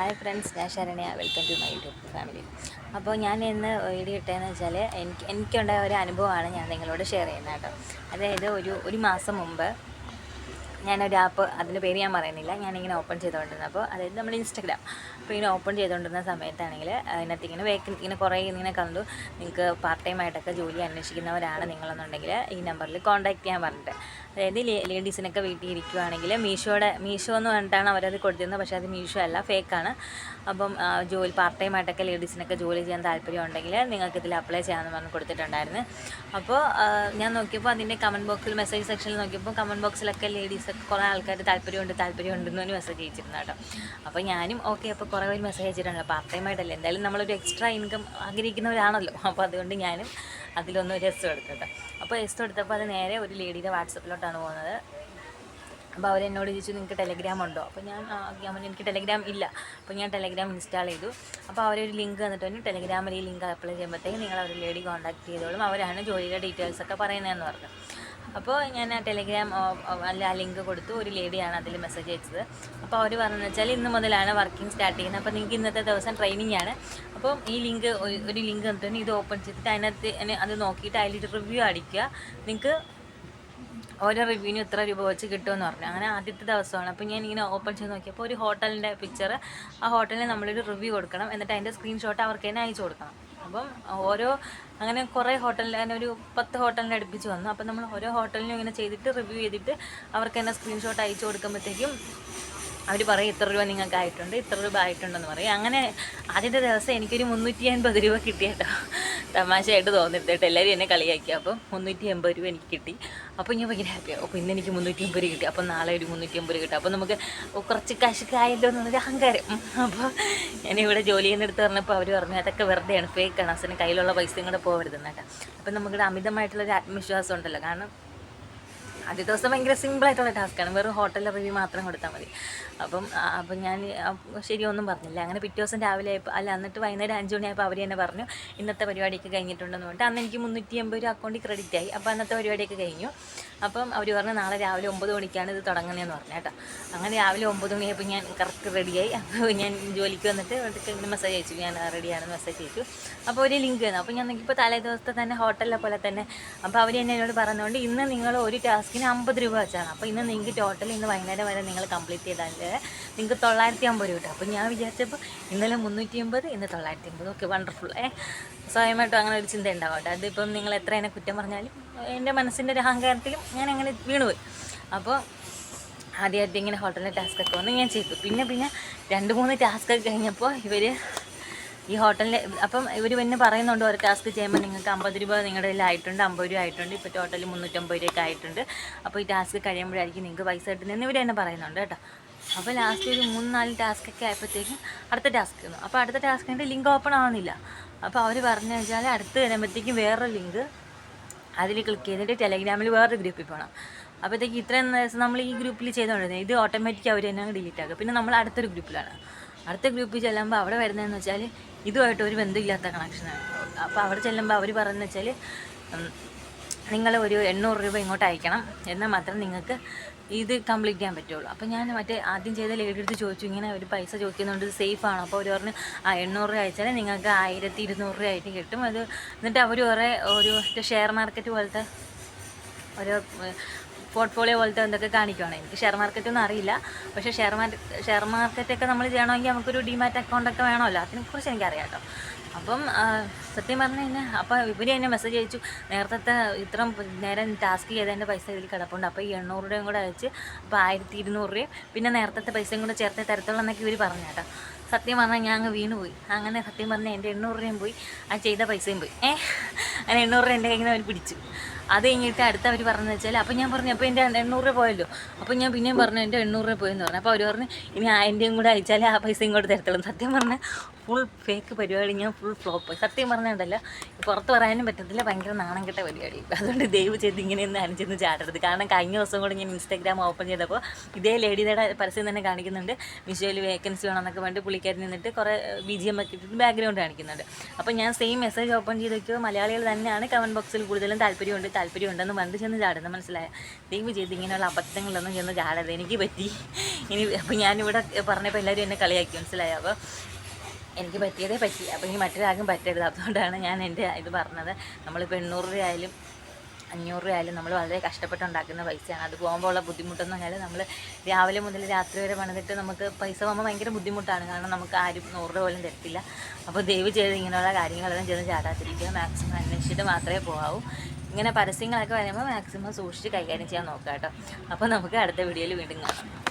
Hi friends ഞാൻ Saranya. Welcome to my YouTube family. അപ്പോൾ ഞാൻ ഇന്ന് വീഡിയോ ഇട്ടതെന്ന് വെച്ചാൽ എനിക്ക് എനിക്കുണ്ടായ ഒരു അനുഭവമാണ് ഞാൻ നിങ്ങളോട് ഷെയർ ചെയ്യുന്നത് കേട്ടോ. അതായത് ഒരു ഒരു മാസം മുമ്പ് ഞാനൊരു ആപ്പ് അതിന്റെ പേര് ഞാൻ പറയുന്നില്ല ഞാനിങ്ങനെ ഓപ്പൺ ചെയ്തുകൊണ്ടിരുന്നത് അപ്പോൾ അതായത് നമ്മൾ ഇൻസ്റ്റഗ്രാം. ഇങ്ങനെ ഓപ്പൺ ചെയ്തുകൊണ്ടിരുന്ന സമയത്താണെങ്കിൽ അതിനകത്ത് ഇങ്ങനെ വേക്കൻ ഇങ്ങനെ കുറേ ഇങ്ങനെ കണ്ടു. നിങ്ങൾക്ക് പാർട്ട് ടൈം ആയിട്ടൊക്കെ ജോലി അന്വേഷിക്കുന്നവരാണ് നിങ്ങളെന്നുണ്ടെങ്കിൽ ഈ നമ്പറിൽ കോൺടാക്ട് ചെയ്യാൻ പറഞ്ഞിട്ട്. അതായത് ലേഡീസിനൊക്കെ വീട്ടിൽ ഇരിക്കുവാണെങ്കിൽ മീഷോയുടെ മീഷോ എന്ന് പറഞ്ഞിട്ടാണ് അവരത് കൊടുത്തിരുന്നത്. പക്ഷേ അത് മീഷോ അല്ല ഫേക്കാണ് അപ്പം ജോലി പാർട്ട് ടൈം ആയിട്ടൊക്കെ ലേഡീസിനൊക്കെ ജോലി ചെയ്യാൻ താല്പര്യം ഉണ്ടെങ്കിൽ നിങ്ങൾക്ക് ഇതിൽ അപ്ലൈ ചെയ്യാമെന്ന് പറഞ്ഞ് കൊടുത്തിട്ടുണ്ടായിരുന്നു. അപ്പോൾ ഞാൻ നോക്കിയപ്പോൾ അതിന്റെ കമന്റ് ബോക്സിൽ മെസ്സേജ് സെക്ഷനിൽ നോക്കിയപ്പോൾ കമന്റ് ബോക്സിലൊക്കെ ലേഡീസൊക്കെ കുറേ ആൾക്കാർ താല്പര്യമുണ്ട് താല്പര്യമുണ്ടെന്ന് പറഞ്ഞ് മെസ്സേജ് അയച്ചിരുന്നു കേട്ടോ. അപ്പോൾ ഞാനും ഓക്കെ അപ്പോൾ കുറേ പേര് മെസ്സേജ് അയച്ചിട്ടുണ്ട്. പാർട്ട് ടൈം ആയിട്ടല്ലേ എന്തായാലും നമ്മളൊരു എക്സ്ട്രാ ഇൻകം ആഗ്രഹിക്കുന്നവരാണല്ലോ. അപ്പോൾ അതുകൊണ്ട് ഞാനും അതിലൊന്ന് ഒരു എസ് എടുത്തിട്ട്. അപ്പോൾ എസ് എടുത്തപ്പോൾ അത് നേരെ ഒരു ലേഡിയുടെ വാട്സപ്പിലോട്ടാണ് പോകുന്നത്. അപ്പോൾ അവരെന്നോട് ചോദിച്ചു നിങ്ങൾക്ക് ടെലഗ്രാം ഉണ്ടോ? അപ്പോൾ ഞാൻ പറഞ്ഞു എനിക്ക് ടെലഗ്രാം ഇല്ല. അപ്പോൾ ഞാൻ ടെലഗ്രാം ഇൻസ്റ്റാൾ ചെയ്തു. അപ്പോൾ അവരൊരു ലിങ്ക് തന്നിട്ട് പറഞ്ഞു ടെലഗ്രാമിൽ ഈ ലിങ്ക് അപ്ലൈ ചെയ്യുമ്പോഴത്തേക്ക് നിങ്ങൾ അവർ ലേഡി കോൺടാക്ട് ചെയ്തോളും. അവരാണ് ജോലിയുടെ ഡീറ്റെയിൽസ് ഒക്കെ പറയുന്നതെന്ന് പറഞ്ഞു. അപ്പോൾ ഞാൻ ആ ടെലിഗ്രാം അല്ല ആ ലിങ്ക് കൊടുത്തു. ഒരു ലേഡിയാണ് അതിൽ മെസ്സേജ് അയച്ചത്. അപ്പോൾ അവർ പറഞ്ഞു വെച്ചാൽ ഇന്ന് മുതലാണ് വർക്കിംഗ് സ്റ്റാർട്ട് ചെയ്യുന്നത്. അപ്പോൾ നിങ്ങൾക്ക് ഇന്നത്തെ ദിവസം ട്രെയിനിങ് ആണ്. അപ്പോൾ ഈ ലിങ്ക് ഒരു ലിങ്ക് തന്നിട്ട് ഇത് ഓപ്പൺ ചെയ്തിട്ട് അതിനകത്ത് അത് നോക്കിയിട്ട് അതിൽ റിവ്യൂ അടിക്കുക. നിങ്ങൾക്ക് ഓരോ റിവ്യൂവിനും ഇത്ര രൂപ വെച്ച് കിട്ടുമെന്ന് പറഞ്ഞു. അങ്ങനെ ആദ്യത്തെ ദിവസമാണ്. അപ്പോൾ ഞാൻ ഇങ്ങനെ ഓപ്പൺ ചെയ്ത് നോക്കിയപ്പോൾ ഒരു ഹോട്ടലിന്റെ പിക്ചർ ആ ഹോട്ടലിന് നമ്മളൊരു റിവ്യൂ കൊടുക്കണം. എന്നിട്ട് അതിന്റെ സ്ക്രീൻഷോട്ട് അവർക്ക് തന്നെ അയച്ചു കൊടുക്കണം. അപ്പം ഓരോ അങ്ങനെ കുറേ ഹോട്ടലിൽ അങ്ങനെ ഒരു പത്ത് ഹോട്ടലിന്റെ അടുപ്പിച്ച് വന്നു. അപ്പം നമ്മൾ ഓരോ ഹോട്ടലിനും ഇങ്ങനെ ചെയ്തിട്ട് റിവ്യൂ ചെയ്തിട്ട് അവർക്ക് തന്നെ സ്ക്രീൻഷോട്ട് അയച്ചു കൊടുക്കുമ്പോഴത്തേക്കും അവർ പറയും ഇത്ര രൂപ നിങ്ങൾക്ക് ആയിട്ടുണ്ട് ഇത്ര രൂപ ആയിട്ടുണ്ടെന്ന് പറയും. അങ്ങനെ ആദ്യത്തെ ദിവസം എനിക്കൊരു മുന്നൂറ്റി അൻപത് രൂപ കിട്ടി കേട്ടോ തമാശയായിട്ട് തോന്നിട്ട് കേട്ടോ എല്ലാവരും എന്നെ കളിയാക്കി. അപ്പം മുന്നൂറ്റി എൺപത് രൂപ എനിക്ക് കിട്ടി. അപ്പോൾ ഞാൻ ഭയങ്കര ഹാപ്പിയാണ് അപ്പോൾ ഇന്ന് എനിക്ക് മുന്നൂറ്റി അമ്പത് രൂപ കിട്ടി. അപ്പോൾ നാളെ ഒരു മുന്നൂറ്റി അമ്പത് രൂപ കിട്ടും. അപ്പോൾ നമുക്ക് കുറച്ച് കാശൊക്കെ എന്നൊരു അഹങ്കാരം. അപ്പോൾ ഞാനിവിടെ ജോലി ചെയ്യുന്നിടത്ത് പറഞ്ഞപ്പോൾ അവർ പറഞ്ഞു അതൊക്കെ വെറുതെയാണ്. ഫേക്കാണ് അസിന് കയ്യിലുള്ള പൈസയും കൂടെ പോകരുതെന്ന് കേട്ടോ. അപ്പം നമുക്കിവിടെ അമിതമായിട്ടുള്ളൊരു ആത്മവിശ്വാസം ഉണ്ടല്ലോ. കാരണം ആദ്യ ദിവസം ഭയങ്കര സിമ്പിളായിട്ടുള്ള ടാസ്ക്കാണ് വെറും ഹോട്ടലിൽ റിവ്യൂ മാത്രം കൊടുത്താൽ മതി. അപ്പം അപ്പം ഞാൻ ശരിയൊന്നും പറഞ്ഞില്ല. അങ്ങനെ പിറ്റേ ദിവസം രാവിലെ ആയപ്പോൾ അല്ല എന്നിട്ട് വൈകുന്നേരം അഞ്ച് മണിയായപ്പോൾ അവർ തന്നെ പറഞ്ഞു ഇന്നത്തെ പരിപാടിയൊക്കെ കഴിഞ്ഞിട്ടുണ്ടെന്ന് പറഞ്ഞിട്ട്. അന്ന് എനിക്ക് മുന്നൂറ്റി അമ്പത് രൂപ അക്കൗണ്ടിൽ ക്രെഡിറ്റ് ആയി. അപ്പോൾ അന്നത്തെ പരിപാടിയൊക്കെ കഴിഞ്ഞു. അപ്പം അവർ പറഞ്ഞു നാളെ രാവിലെ ഒമ്പത് മണിക്കാണ് ഇത് തുടങ്ങുന്നതെന്ന് പറഞ്ഞു കേട്ടോ. അങ്ങനെ രാവിലെ ഒമ്പത് മണിയായപ്പോൾ ഞാൻ കറക്റ്റ് റെഡിയായി അപ്പോൾ ഞാൻ ജോലിക്ക് വന്നിട്ട് ഇവിടുത്തെ മെസ്സേജ് അയച്ചു. ഞാൻ റെഡിയാണെന്ന് മെസ്സേജ് അയച്ചു. അപ്പോൾ ഒരു ലിങ്ക് തന്നു അപ്പോൾ ഞാൻ നോക്കിയപ്പോൾ തലേ ദിവസത്തെ തന്നെ ഹോട്ടലിലെ പോലെ തന്നെ. അപ്പോൾ അവർ തന്നെ എന്നോട് പറഞ്ഞുകൊണ്ട് ഇന്ന് നിങ്ങൾ ഒരു ടാസ്കിന് അമ്പത് രൂപ വെച്ചാണ്. അപ്പോൾ ഇന്ന് നിങ്ങൾക്ക് ടോട്ടൽ ഇന്ന് വൈകുന്നേരം വരെ നിങ്ങൾ കംപ്ലീറ്റ് ചെയ്താൽ നിങ്ങൾക്ക് തൊള്ളായിരത്തി അമ്പത് രൂപ അപ്പോൾ ഞാൻ വിചാരിച്ചപ്പോൾ ഇന്നലെ മുന്നൂറ്റി അമ്പത് ഇന്ന് തൊള്ളായിരത്തി അമ്പത് ഓക്കെ വണ്ടർഫുൾ സ്വയമായിട്ടും അങ്ങനെ ഒരു ചിന്ത ഉണ്ടാവട്ടെ. അതിപ്പം നിങ്ങൾ എത്ര എന്നെ കുറ്റം പറഞ്ഞാലും എന്റെ മനസ്സിന്റെ ഒരു അഹങ്കാരത്തിലും ഞാൻ അങ്ങനെ വീണുപോയി അപ്പോൾ ആദ്യമായിട്ട് ഇങ്ങനെ ഹോട്ടലിന്റെ ടാസ്ക് ഒക്കെ വന്ന് ഞാൻ ചെയ്തു. പിന്നെ പിന്നെ രണ്ട് മൂന്ന് ടാസ്ക് ഒക്കെ കഴിഞ്ഞപ്പോൾ ഇവർ ഈ ഹോട്ടലിൽ അപ്പം ഇവർ പിന്നെ പറയുന്നുണ്ട് ഒരു ടാസ്ക് ചെയ്യുമ്പോൾ നിങ്ങൾക്ക് അമ്പത് രൂപ നിങ്ങളുടെ കയ്യിൽ ആയിട്ടുണ്ട് അമ്പത് രൂപ ആയിട്ടുണ്ട്. ഇപ്പോൾ ടോട്ടൽ മുന്നൂറ്റമ്പത് രൂപയൊക്കെ ആയിട്ടുണ്ട്. അപ്പോൾ ഈ ടാസ്ക് കഴിയുമ്പോഴായിരിക്കും നിങ്ങൾക്ക് പൈസ കിട്ടുന്നതെന്ന് ഇവർ തന്നെ പറയുന്നുണ്ട് കേട്ടോ. അപ്പോൾ ലാസ്റ്റ് ഒരു മൂന്ന് നാല് ടാസ്ക് ഒക്കെ ആയപ്പോഴത്തേക്കും അടുത്ത ടാസ്ക് വന്നു. അപ്പോൾ അടുത്ത ടാസ്കിന്റെ ലിങ്ക് ഓപ്പൺ ആവുന്നില്ല. അപ്പോൾ അവർ പറഞ്ഞു വെച്ചാൽ അടുത്ത് വരുമ്പോഴത്തേക്കും വേറൊരു ലിങ്ക് അതിൽ ക്ലിക്ക് ചെയ്തിട്ട് ടെലഗ്രാമിൽ വേറൊരു ഗ്രൂപ്പിൽ പോകണം അപ്പോഴത്തേക്ക് ഇത്രയും ദിവസം നമ്മൾ ഈ ഗ്രൂപ്പിൽ ചെയ്തുകൊണ്ടിരുന്നത് ഇത് ഓട്ടോമാറ്റിക് അവർ തന്നെ ഡിലീറ്റ് ആക്കുക പിന്നെ നമ്മൾ അടുത്തൊരു ഗ്രൂപ്പിലാണ് അടുത്ത ഗ്രൂപ്പിൽ ചെല്ലുമ്പോൾ അവിടെ വരുന്നതെന്ന് വെച്ചാൽ ഇതുമായിട്ട് ഒരു ബന്ധമില്ലാത്ത കണക്ഷനാണ് അപ്പോൾ അവിടെ ചെല്ലുമ്പോൾ അവർ പറയുന്നത് വെച്ചാൽ നിങ്ങൾ ഒരു എണ്ണൂറ് രൂപ ഇങ്ങോട്ട് അയക്കണം. എന്നാൽ മാത്രം നിങ്ങൾക്ക് ഇത് കംപ്ലീറ്റ് ചെയ്യാൻ പറ്റുള്ളൂ. അപ്പോൾ ഞാൻ മറ്റേ ആദ്യം ചെയ്ത ലേഡി എടുത്ത് ചോദിച്ചു ഇങ്ങനെ ഒരു പൈസ ചോദിക്കുന്നുണ്ട് ഇത് സേഫ് ആണോ? അപ്പോൾ അവർ പറഞ്ഞു ആ എണ്ണൂറ് രൂപ അയച്ചാൽ നിങ്ങൾക്ക് ആയിരത്തി ഇരുന്നൂറ് രൂപ ആയിട്ട് കിട്ടും. അത് എന്നിട്ട് അവർ കുറേ ഒരു ഷെയർ മാർക്കറ്റ് പോലത്തെ ഒരു പോർട്ട്ഫോളിയോ പോലത്തെ എന്തൊക്കെ കാണിക്കുവാണ്. എനിക്ക് ഷെയർ മാർക്കറ്റ് ഒന്നും അറിയില്ല. പക്ഷേ ഷെയർ മാർക്കറ്റ് ഷെയർ മാർക്കറ്റൊക്കെ നമ്മൾ ചെയ്യണമെങ്കിൽ നമുക്കൊരു ഡിമാറ്റ് അക്കൗണ്ടൊക്കെ വേണമല്ലോ. അതിനെക്കുറിച്ച് എനിക്കറിയാം കേട്ടോ. അപ്പം സത്യം പറഞ്ഞു കഴിഞ്ഞാൽ അപ്പം ഇവർ എന്നെ മെസ്സേജ് അയച്ചു. നേരത്തെ ഇത്ര നേരം ടാസ്ക് ചെയ്തതിന്റെ പൈസ ഇതിൽ കിടപ്പുണ്ട്. അപ്പോൾ ഈ എണ്ണൂറ് രൂപയും കൂടെ അയച്ച് അപ്പോൾ ആയിരത്തി ഇരുന്നൂറ് രൂപയും പിന്നെ നേരത്തെ പൈസയും കൂടെ ചേർത്ത് തരത്തുള്ളൂ എന്നൊക്കെ ഇവർ പറഞ്ഞു കേട്ടോ. സത്യം പറഞ്ഞാൽ ഞാൻ അങ്ങ് വീണ് പോയി. അങ്ങനെ സത്യം പറഞ്ഞാൽ എന്റെ എണ്ണൂറ് രൂപയും പോയി. ആ ചെയ്ത പൈസയും പോയി. ഏഹ് അങ്ങനെ എണ്ണൂറ് രൂപ എന്റെ കയ്യിൽ നിന്ന് അവർ പിടിച്ചു. അത് കഴിഞ്ഞിട്ട് അടുത്ത അവർ പറഞ്ഞു വെച്ചാൽ അപ്പോൾ ഞാൻ പറഞ്ഞു അപ്പോൾ എന്റെ എണ്ണൂറ് രൂപ പോയല്ലോ. അപ്പോൾ ഞാൻ പിന്നെയും പറഞ്ഞു എന്റെ എണ്ണൂറ് രൂപ പോയെന്ന് പറഞ്ഞു. അപ്പോൾ അവർ പറഞ്ഞു ഇനി ആയിരം കൂടെ അയച്ചാൽ ആ പൈസയും ഇങ്ങോട്ട് തരത്തുള്ളൂ. സത്യം പറഞ്ഞാൽ ഫുൾ ഫേക്ക് പരിപാടി ഞാൻ ഫുൾ ഫ്ലോപ്പ് സത്യം പറഞ്ഞിട്ടല്ല പുറത്ത് പറയാനും പറ്റത്തില്ല ഭയങ്കര നാണം കെട്ട പരിപാടി. അതുകൊണ്ട് ദയവ് ചെയ്ത് ഇങ്ങനെയൊന്നും അനുജെന്ന് ചാടരുത്. കാരണം കഴിഞ്ഞ ദിവസം കൂടെ ഞാൻ ഇൻസ്റ്റാഗ്രാം ഓപ്പൺ ചെയ്തപ്പോൾ ഇതേ ലേഡിയുടെ പരസ്യം തന്നെ കാണിക്കുന്നുണ്ട്. മിഷോയിൽ വേക്കൻസി വേണമെന്നൊക്കെ പറഞ്ഞിട്ട് പുള്ളിക്കാരി നിന്നിട്ട് കുറേ ബി ജി എം ഒക്കെ ഇട്ടിട്ട് ബാക്ക്ഗ്രൗണ്ട് കാണിക്കുന്നുണ്ട്. അപ്പോൾ ഞാൻ സെയിം മെസ്സേജ് ഓപ്പൺ ചെയ്ത് വയ്ക്കുമ്പോൾ മലയാളികൾ തന്നെയാണ്. കമന്റ് ബോക്സിൽ കൂടുതലും താല്പര്യമുണ്ട്. താല്പര്യം ഉണ്ടെന്ന് പറഞ്ഞിട്ട് ചെന്ന് ചാടുന്നത് മനസ്സിലായ. ദൈവം ചെയ്ത് ഇങ്ങനെയുള്ള അബദ്ധങ്ങളൊന്നും ചെന്ന് ചാടരുത്. എനിക്ക് പറ്റി. ഇനി അപ്പോൾ ഞാനിവിടെ പറഞ്ഞപ്പോൾ എല്ലാവരും എന്നെ കളിയാക്കി. മനസ്സിലായ? അപ്പോൾ എനിക്ക് പറ്റിയതേ പറ്റി. അപ്പോൾ ഇനി മറ്റൊരാൾക്കും പറ്റരുത്. അതുകൊണ്ടാണ് ഞാൻ എന്റെ ഇത് പറഞ്ഞത്. നമ്മളിപ്പോൾ എണ്ണൂറ് രൂപ ആയാലും അഞ്ഞൂറ് രൂപ ആയാലും നമ്മൾ വളരെ കഷ്ടപ്പെട്ടുണ്ടാക്കുന്ന പൈസയാണ്. അത് പോകുമ്പോൾ ഉള്ള ബുദ്ധിമുട്ടെന്ന് പറഞ്ഞാൽ നമ്മൾ രാവിലെ മുതൽ രാത്രി വരെ പണിതിട്ട് നമുക്ക് പൈസ പോകുമ്പോൾ ഭയങ്കര ബുദ്ധിമുട്ടാണ്. കാരണം നമുക്ക് ആരും നൂറ് രൂപ പോലും തരത്തില്ല. അപ്പോൾ ദയവ് ചെയ്ത് ഇങ്ങനെയുള്ള കാര്യങ്ങളെല്ലാം ചെന്ന് ചാടാതിരിക്കുക. മാക്സിമം അന്വേഷിച്ചിട്ട് മാത്രമേ പോകാവൂ ഇങ്ങനെ പരസ്യങ്ങളൊക്കെ വരുമ്പോൾ മാക്സിമം സൂക്ഷിച്ച് കൈകാര്യം ചെയ്യാൻ നോക്കാം കേട്ടോ അപ്പോൾ നമുക്ക് അടുത്ത വീഡിയോയിൽ വീണ്ടും കാണാം.